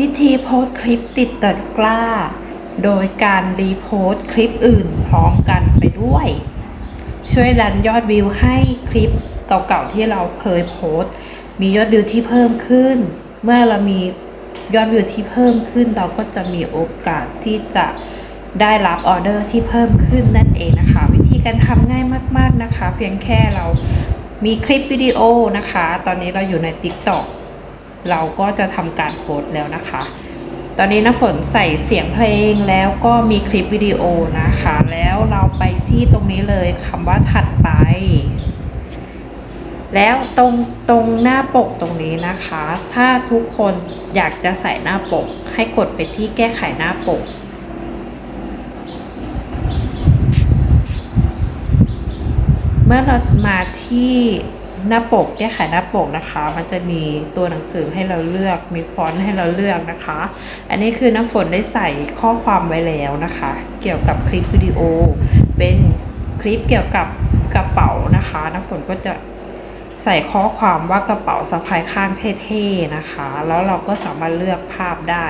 วิธีโพสต์คลิปติดตะกร้า โดยการรีโพสต์คลิปอื่นพร้อมกันไปด้วย ช่วยดันยอดวิวให้คลิปเก่าๆที่เราเคยโพสต์มียอดวิวที่เพิ่มขึ้น เมื่อเรามียอดวิวที่เพิ่มขึ้น เราก็จะมีโอกาสที่จะได้รับออเดอร์ที่เพิ่มขึ้นนั่นเองนะคะ วิธีการทำง่ายมาก ๆนะคะ เพียงแค่เรามีคลิปวิดีโอนะคะ ตอนนี้เราอยู่ใน TikTok เราก็จะทำการโพสต์แล้วนะคะ ตอนนี้นะฝนใส่เสียงเพลงแล้วก็มีคลิปวิดีโอนะคะ แล้วเราไปที่ตรงนี้เลยคำว่าถัดไป แล้วตรงตรงหน้าปกตรงนี้นะคะ ถ้าทุกคนอยากจะใส่หน้าปก ให้กดไปที่แก้ไขหน้าปกเมื่อเรามาที่ หน้าปกแก้ไขหน้าปกนะคะ มันจะมีตัวหนังสือให้เราเลือกมีฟอนต์ให้เราเลือกนะคะ อันนี้คือน้ำฝนได้ใส่ข้อความไว้แล้วนะคะ เกี่ยวกับคลิปวิดีโอ เป็นคลิปเกี่ยวกับกระเป๋านะคะ น้ำฝนก็จะใส่ข้อความว่ากระเป๋าสะพายข้างเท่ๆนะคะ แล้วเราก็สามารถเลือกภาพได้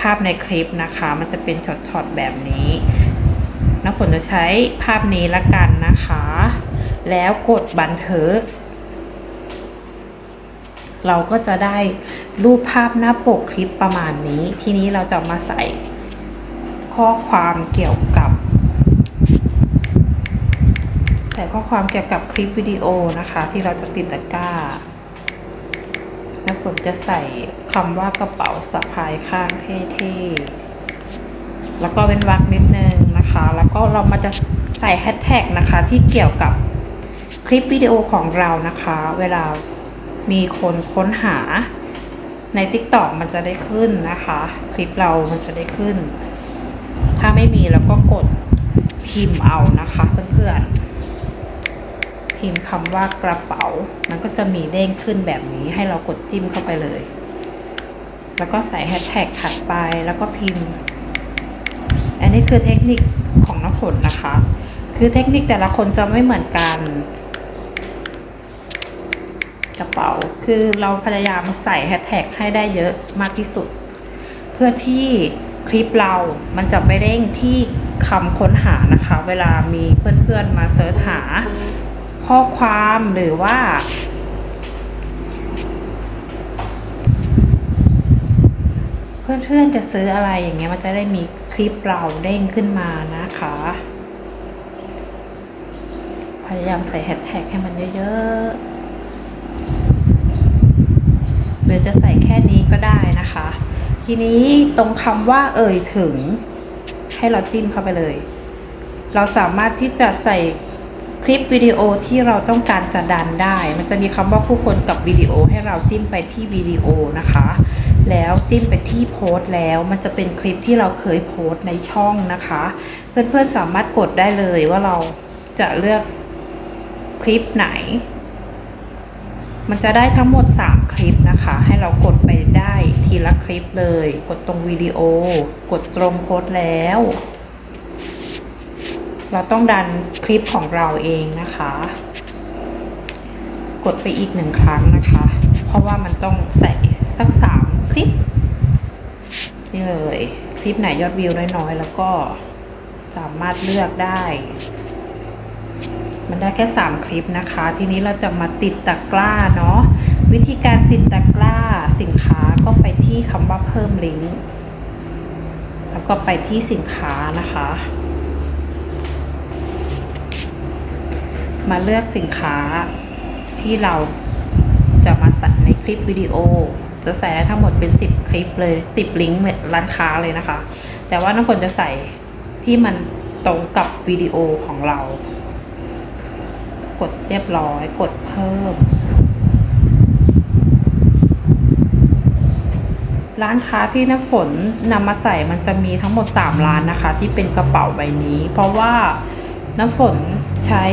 ภาพในคลิปนะคะ มันจะเป็นช็อตๆแบบนี้น้ำฝนจะใช้ภาพนี้ละกันนะคะ แล้วกดบันทึก เราก็จะได้รูปภาพหน้าปกคลิปประมาณนี้ ทีนี้เราจะมาใส่ข้อความเกี่ยวกับ ใส่ข้อความเกี่ยวกับคลิปวิดีโอนะคะ ที่เราจะติดตะกร้าแล้วผมจะใส่คำว่ากระเป๋าสะพายข้างเท่ๆ แล้วก็เป็นวรรคนิดนึงนะคะ แล้วก็เรามาจะใส่แฮชแท็กนะคะที่เกี่ยวกับ คลิปวิดีโอของเรานะคะ เวลามีคนค้นหาใน TikTok มันจะได้ขึ้นนะคะ คลิปเรามันจะได้ขึ้น ถ้าไม่มีเราก็กดพิมพ์เอานะคะเพื่อนๆพิมพ์คำว่ากระเป๋า มันก็จะมีเด้งขึ้นแบบนี้ให้เรากดจิ้มเข้าไปเลย แล้วก็ใส่แฮชแท็กถัดไปแล้วก็พิมพ์ อันนี้คือเทคนิคของน้ำฝนนะคะ คือเทคนิคแต่ละคนจะไม่เหมือนกัน กระเป๋า คือเราพยายามใส่แฮชแท็กให้ได้เยอะมากที่สุด เพื่อที่คลิปเรามันจะไปเร่งที่คำค้นหานะคะ เวลามีเพื่อนๆมาเสิร์ชหาข้อความหรือว่า เพื่อนๆจะซื้ออะไรอย่างเงี้ยมันจะได้มีคลิปเราเด้งขึ้นมานะคะ พยายามใส่แฮชแท็กให้มันเยอะๆ หรือจะใส่แค่นี้ก็ได้นะคะ ทีนี้ตรงคำว่าเอ่ยถึง ให้เราจิ้มเข้าไปเลย เราสามารถที่จะใส่คลิปวิดีโอที่เราต้องการจะดันได้ มันจะมีคำว่าผู้คนกับวิดีโอให้เราจิ้มไปที่วิดีโอนะคะ แล้วจิ้มไปที่โพสต์แล้ว มันจะเป็นคลิปที่เราเคยโพสต์ในช่องนะคะ เพื่อนๆสามารถกดได้เลยว่าเราจะเลือกคลิปไหน มันจะได้ทั้งหมด 3 คลิปนะคะ ให้เรากดไปได้ทีละคลิปเลย กดตรงวิดีโอ กดตรงโพสแล้ว เราต้องดันคลิปของเราเองนะคะ กดไปอีกหนึ่งครั้งนะคะ เพราะว่ามันต้องใส่สักสามคลิป นี่เลย คลิปไหนยอดวิวน้อยๆ แล้วก็สามารถเลือกได้ มันได้แค่ 3 คลิปนะคะ ทีนี้เราจะมาติดตะกร้าเนาะวิธีการติดตะกร้าสินค้าก็ไปที่คำว่าเพิ่มลิงก์แล้วก็ไปที่สินค้านะคะ มาเลือกสินค้าที่เราจะมาใส่ในคลิปวิดีโอ จะใส่ได้ทั้งหมดเป็น 10 คลิปเลย 10 ลิงก์ร้านค้าเลยนะคะ แต่ว่าน้องฝนจะใส่ที่มันตรงกับวิดีโอของเรา กดเรียบร้อยกดเพิ่ม ร้านค้าที่น้ำฝนนำมาใส่มันจะมีทั้งหมด 3 ร้านนะคะ ที่เป็นกระเป๋าใบนี้ เพราะว่าน้ำฝนใช้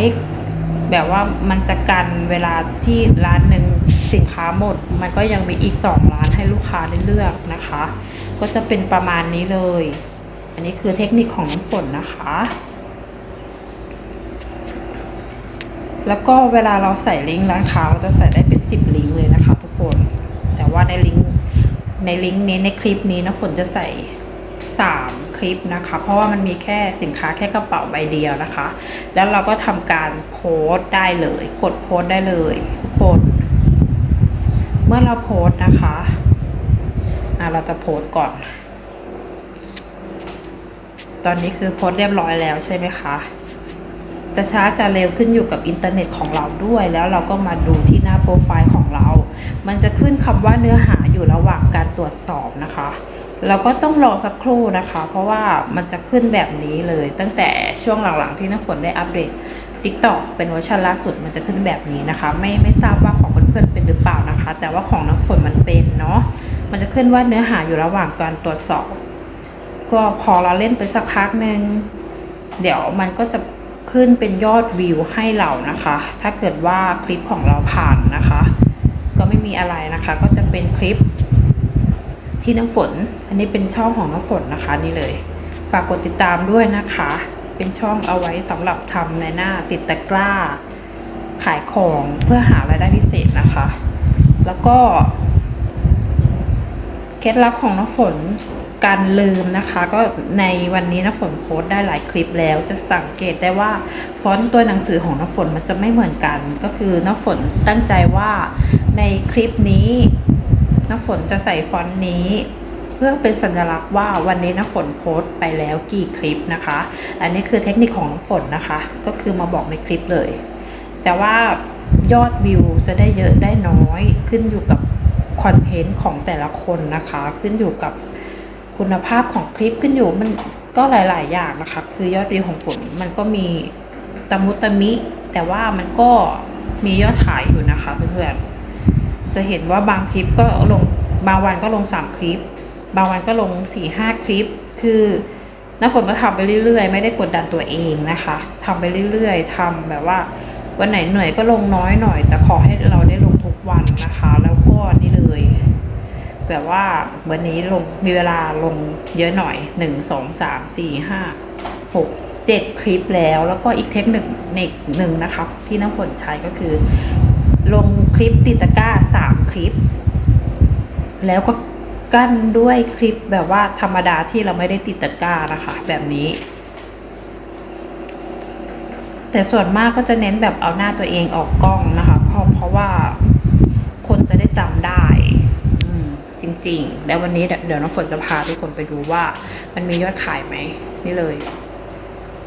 แบบว่ามันจะกันเวลาที่ร้านหนึ่งสินค้าหมด มันก็ยังมีอีก 2 ร้านให้ลูกค้าได้เลือกนะคะ ก็จะเป็นประมาณนี้เลย อันนี้คือเทคนิคของน้ำฝนนะคะ แล้วก็เวลาเราใส่ลิงก์ร้านค้าเราจะใส่ได้เป็น 10 ลิงก์เลยนะคะทุกคน แต่ว่าในลิงก์ในลิงก์นี้ในคลิปนี้น้ำฝนจะใส่ 3 คลิปนะคะ เพราะว่ามันมีแค่สินค้าแค่กระเป๋าใบเดียวนะคะ แล้วเราก็ทำการโพสต์ได้เลย กดโพสต์ได้เลย ทุกคน เมื่อเราโพสต์นะคะอะเราจะโพสต์ก่อน ตอนนี้คือโพสต์เรียบร้อยแล้วใช่ไหมคะ จะช้าจะเร็วขึ้นอยู่กับอินเทอร์เน็ตของเราด้วย แล้วเราก็มาดูที่หน้าโปรไฟล์ของเรา มันจะขึ้นคำว่าเนื้อหาอยู่ระหว่างการตรวจสอบนะคะ เราก็ต้องรอสักครู่นะคะ เพราะว่ามันจะขึ้นแบบนี้เลย ตั้งแต่ช่วงหลังๆที่น้ำฝนได้อัปเดต TikTok เป็นเวอร์ชันล่าสุดมันจะขึ้นแบบนี้นะคะ ไม่ไม่ทราบว่าของเพื่อนๆเป็นหรือเปล่านะคะ แต่ว่าของน้ำฝนมันเป็นเนาะมันจะขึ้นว่าเนื้อหาอยู่ระหว่างการตรวจสอบ ก็พอเราเล่นไปสักพักหนึ่งเดี๋ยวมันก็จะ ขึ้นเป็นยอดวิวให้เรานะคะ ถ้าเกิดว่าคลิปของเราผ่านนะคะ ก็ไม่มีอะไรนะคะ ก็จะเป็นคลิปที่น้ำฝน อันนี้เป็นช่องของน้ำฝนนะคะนี่เลย ฝากกดติดตามด้วยนะคะ เป็นช่องเอาไว้สำหรับทำในหน้าติดตะกร้า ขายของเพื่อหารายได้พิเศษนะคะ แล้วก็ เคล็ดลับของน้ำฝน การลืมนะคะ ก็ในวันนี้น้ำฝนโพสต์ได้หลายคลิปแล้วจะสังเกตได้ว่าฟอนต์ตัวหนังสือของน้ำฝนมันจะไม่เหมือนกัน ก็คือน้ำฝนตั้งใจว่าในคลิปนี้น้ำฝนจะใส่ฟอนต์นี้เพื่อเป็นสัญลักษณ์ว่าวันนี้น้ำฝนโพสต์ไปแล้วกี่คลิปนะคะ อันนี้คือเทคนิคของน้ำฝนนะคะ ก็คือมาบอกในคลิปเลย แต่ว่ายอดวิวจะได้เยอะได้น้อยขึ้นอยู่กับคอนเทนต์ของแต่ละคนนะคะ ขึ้นอยู่กับ คุณภาพของคลิปขึ้นอยู่มันก็หลาย ๆ อย่างนะคะ คือยอดวิวของฝนมันก็มีตะมุตะมิ แต่ว่ามันก็มียอดขายอยู่นะคะเพื่อนๆจะเห็นว่าบางคลิปก็ลงบางวันก็ลงสามคลิป บางวันก็ลงสี่ห้าคลิป คือน้าฝนก็ทำไปเรื่อย ๆ ไม่ได้กดดันตัวเองนะคะทำไปเรื่อย ๆทำแบบว่า วันไหนเหนื่อยก็ลงน้อยหน่อย แต่ขอให้เราได้ลงทุกวันนะคะ แล้วก็นี่เลย แบบว่าวันนี้ลงมีเวลาลงเยอะหน่อยหนึ่งสองสามสี่ห้าหกเจ็ดคลิปแล้วแล้วก็อีกเทคนิคหนึ่งนะคะที่น้ำฝนใช้ก็คือ ลงคลิปติดตะกร้าสามคลิป แล้วก็กั้นด้วยคลิปแบบว่าธรรมดาที่เราไม่ได้ติดตะกร้านะคะ แบบนี้ แต่ส่วนมากก็จะเน้นแบบเอาหน้าตัวเองออกกล้องนะคะ เพราะเพราะว่าคนจะได้จำได้ จริง ๆ แล้ววันนี้เดี๋ยวน้องฝนจะพาทุกคนไปดูว่า มันมียอดขายไหมนี่เลย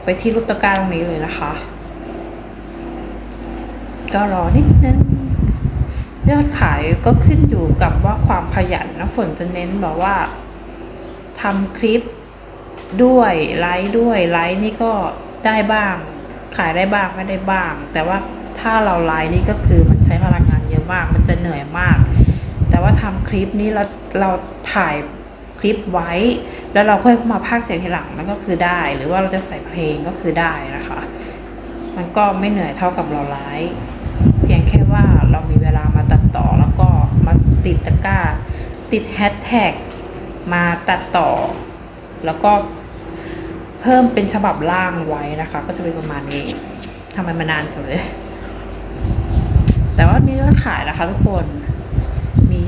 ไปที่รูปตะกร้าตรงนี้เลยนะคะ ก็รอนิดนึงยอดขายก็ขึ้นอยู่กับว่าความขยันนะฝนจะเน้นแบบว่าทำคลิปด้วยไลฟ์ด้วยไลฟ์นี่ก็ได้บ้าง ขายได้บ้างไม่ได้บ้าง แต่ว่าถ้าเราไลฟ์นี่ก็คือมันใช้พลังงานเยอะมาก มันจะเหนื่อยมาก ว่าทำคลิปนี้เราเราถ่ายคลิปไว้ แล้วเราค่อยมาพากเสียงทีหลังมันก็คือได้ หรือว่าเราจะใส่เพลงก็คือได้นะคะ มันก็ไม่เหนื่อยเท่ากับเราไลฟ์เพียงแค่ว่าเรามีเวลามาตัดต่อแล้วก็มาติดตะกร้า ติดแฮชแท็กมาตัดต่อ แล้วก็เพิ่มเป็นฉบับล่างไว้นะคะ ก็จะเป็นประมาณนี้ทำไมมานานจังเลย แต่ว่ามียอดขายนะคะทุกคน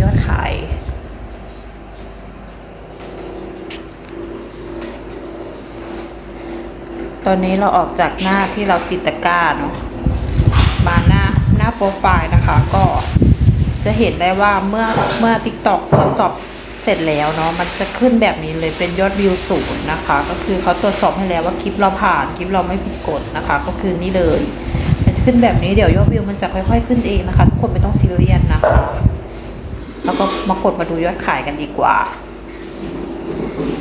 ยอดขาย ตอนนี้เราออกจากหน้าที่เราติดตะกร้าเนาะมาหน้าหน้าโปรไฟล์นะคะ ก็จะเห็นได้ว่าเมื่อเมื่อ TikTok ตรวจสอบเสร็จแล้วเนาะมันจะขึ้นแบบนี้เลยเป็นยอดวิวศูนย์นะคะ ก็คือเขาตรวจสอบให้แล้วว่าคลิปเราผ่านคลิปเราไม่ผิดกฎนะคะ ก็คือนี่เลย มันจะขึ้นแบบนี้เดี๋ยวยอดวิวมันจะค่อยๆขึ้นเองนะคะ ทุกคนไม่ต้องซีเรียสนะคะ แล้วก็มากดมาดูยอดขายกันดีกว่า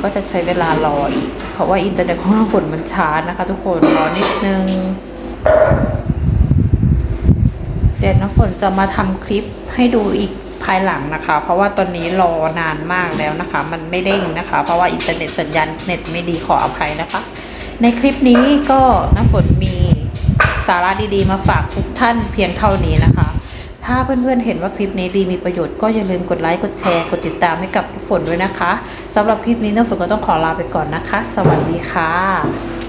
ก็จะใช้เวลารออีก เพราะว่าอินเทอร์เน็ตของเราฝนมันช้านะคะทุกคนรอนิดนึงเดี๋ยวน้ำฝนจะมาทำคลิปให้ดูอีกภายหลังนะคะ เพราะว่าตอนนี้รอนานมากแล้วนะคะ มันไม่เด้งนะคะ เพราะว่าอินเทอร์เน็ตสัญญาณเน็ตไม่ดีขออภัยนะคะ ในคลิปนี้ก็น้ำฝนมีสาระดีๆ มาฝากทุกท่านเพียงเท่านี้นะคะ ถ้าเพื่อนๆเห็นว่าคลิปนี้ดีมีประโยชน์ก็อย่าลืมกดไลค์กดแชร์กดติดตามให้กับฝนด้วยนะคะสำหรับคลิปนี้น้ำฝนก็ต้องขอลาไปก่อนนะคะ สวัสดีค่ะ